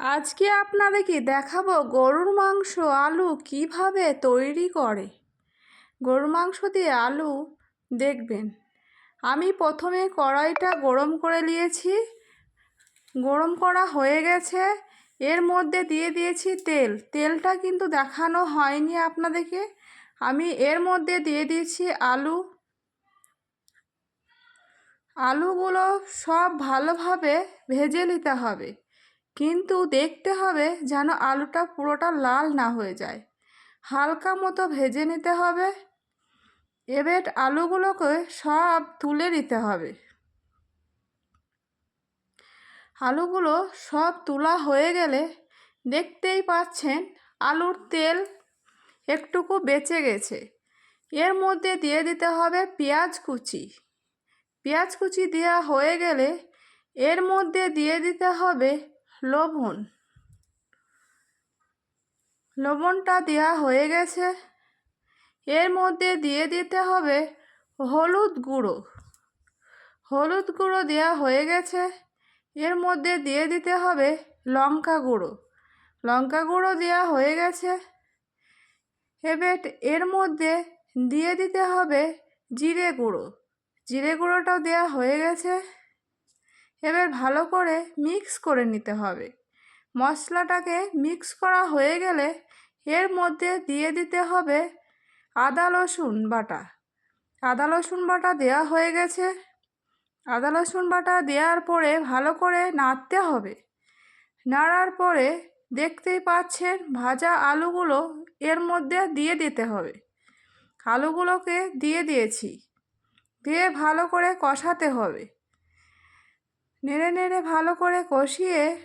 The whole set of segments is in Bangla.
আজকে আপনাদেরকে দেখাবো গরুর মাংস আলু কীভাবে তৈরি করে। গরুর মাংস দিয়ে আলু, দেখবেন, আমি প্রথমে কড়াইটা গরম করে নিয়েছি। গরম করা হয়ে গেছে। এর মধ্যে দিয়ে দিয়েছি তেল। তেলটা কিন্তু দেখানো হয়নি আপনাদেরকে। আমি এর মধ্যে দিয়ে দিয়েছি আলু। আলুগুলো সব ভালোভাবে ভেজে নিতে হবে। কিন্তু দেখতে হবে যেন আলুটা পুরোটা লাল না হয়ে যায়। হালকা মতো ভেজে নিতে হবে। এবার আলুগুলোকে সব তুলে নিতে হবে। আলুগুলো সব তোলা হয়ে গেলে দেখতেই পাচ্ছেন আলুর তেল একটুকু বেঁচে গেছে। এর মধ্যে দিয়ে দিতে হবে পেঁয়াজ কুচি। পেঁয়াজ কুচি দেওয়া হয়ে গেলে এর মধ্যে দিয়ে দিতে হবে লবণ। লবণটা দেওয়া হয়ে গেছে। এর মধ্যে দিয়ে দিতে হবে হলুদ গুঁড়ো। হলুদ গুঁড়ো দেওয়া হয়ে গেছে। এর মধ্যে দিয়ে দিতে হবে লঙ্কা গুঁড়ো। লঙ্কা গুঁড়ো দেওয়া হয়ে গেছে। এবার এর মধ্যে দিয়ে দিতে হবে জিরে গুঁড়ো। জিরে গুঁড়োটাও দেওয়া হয়ে গেছে। এবার ভালো করে মিক্স করে নিতে হবে। মশলাটাকে মিক্স করা হয়ে গেলে এর মধ্যে দিয়ে দিতে হবে আদা, রসুন বাটা। আদা, রসুন বাটা দেওয়া হয়ে গেছে। আদা, রসুন বাটা দেওয়ার পরে ভালো করে নাড়তে হবে। নাড়ার পরে দেখতেই পাচ্ছেন ভাজা আলুগুলো এর মধ্যে দিয়ে দিতে হবে। আলুগুলোকে দিয়ে দিয়েছি। দিয়ে ভালো করে কষাতে হবে। নেড়ে নেড়ে ভালো করে কষিয়ে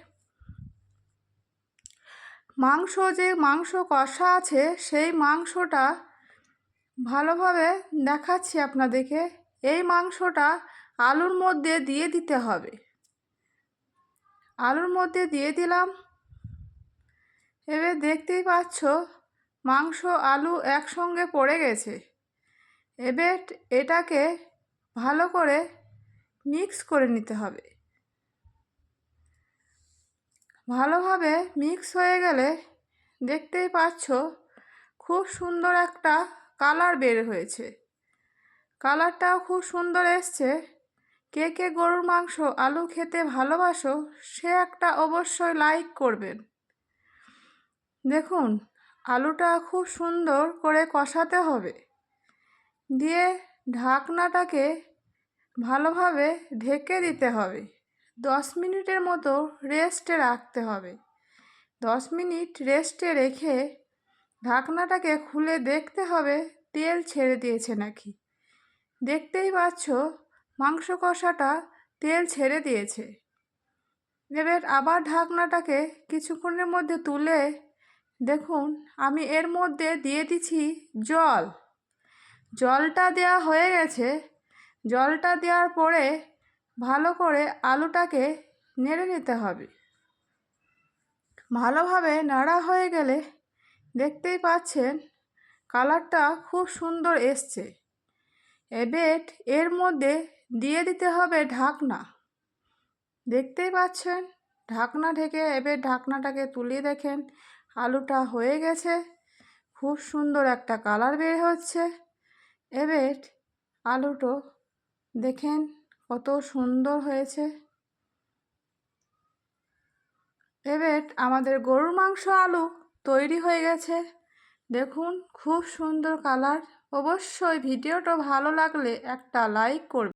মাংস যে মাংস কষা আছে, সেই মাংসটা ভালোভাবে দেখাচ্ছি আপনাদেরকে। এই মাংসটা আলুর মধ্যে দিয়ে দিতে হবে। আলুর মধ্যে দিয়ে দিলাম। এবার দেখতেই পাচ্ছ মাংস, আলু একসঙ্গে পড়ে গেছে। এবার এটাকে ভালো করে মিক্স করে নিতে হবে। ভালোভাবে মিক্স হয়ে গেলে দেখতেই পাচ্ছ খুব সুন্দর একটা কালার বের হয়েছে। কালারটাও খুব সুন্দর এসছে। কে কে গরুর মাংস, আলু খেতে ভালোবাসো, সে একটা অবশ্যই লাইক করবেন। দেখুন, আলুটা খুব সুন্দর করে কষাতে হবে। দিয়ে ঢাকনাটাকে ভালোভাবে ঢেকে দিতে হবে। দশ মিনিটের মতো রেস্টে রাখতে হবে। দশ মিনিট রেস্টে রেখে ঢাকনাটাকে খুলে দেখতে হবে তেল ছেড়ে দিয়েছে নাকি। দেখতেই পাচ্ছ মাংস কষাটা তেল ছেড়ে দিয়েছে। এবার আবার ঢাকনাটাকে কিছুক্ষণের মধ্যে তুলে দেখুন, আমি এর মধ্যে দিয়ে দিচ্ছি জল। জলটা দেওয়া হয়ে গেছে। জলটা দেওয়ার পরে ভালো করে আলুটাকে নেড়ে নিতে হবে। ভালোভাবে নাড়া হয়ে গেলে দেখতেই পাচ্ছেন কালারটা খুব সুন্দর এসছে। এবার এর মধ্যে দিয়ে দিতে হবে ঢাকনা। দেখতেই পাচ্ছেন ঢাকনা ঢেকে এবার ঢাকনাটাকে তুলে দেখেন আলুটা হয়ে গেছে। খুব সুন্দর একটা কালার বের হচ্ছে। এবার আলুটো দেখেন কত সুন্দর হয়েছে। এবার আমাদের গরুর মাংস আলু তৈরি হয়ে গেছে। দেখুন, খুব সুন্দর কালার। অবশ্যই ভিডিওটা ভালো লাগলে একটা লাইক করবে